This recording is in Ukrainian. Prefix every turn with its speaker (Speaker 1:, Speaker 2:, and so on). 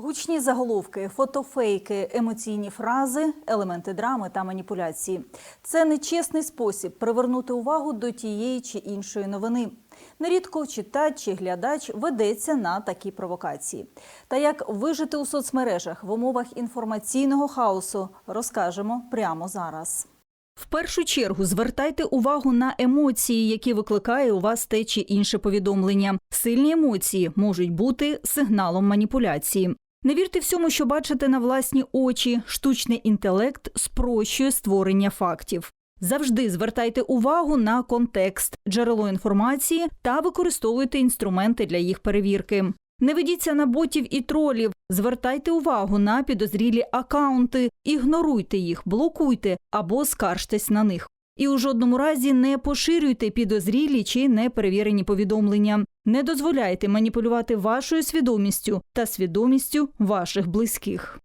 Speaker 1: Гучні заголовки, фотофейки, емоційні фрази, елементи драми та маніпуляції це нечесний спосіб привернути увагу до тієї чи іншої новини. Нерідко читач чи глядач ведеться на такі провокації. Та як вижити у соцмережах в умовах інформаційного хаосу, розкажемо прямо зараз. В першу чергу звертайте увагу на емоції, які викликає у вас те чи інше повідомлення. Сильні емоції можуть бути сигналом маніпуляції. Не вірте всьому, що бачите на власні очі. Штучний інтелект спрощує створення фактів. Завжди звертайте увагу на контекст, джерело інформації та використовуйте інструменти для їх перевірки. Не ведіться на ботів і тролів, звертайте увагу на підозрілі акаунти, ігноруйте їх, блокуйте або скаржтесь на них. І у жодному разі не поширюйте підозрілі чи неперевірені повідомлення. Не дозволяйте маніпулювати вашою свідомістю та свідомістю ваших близьких.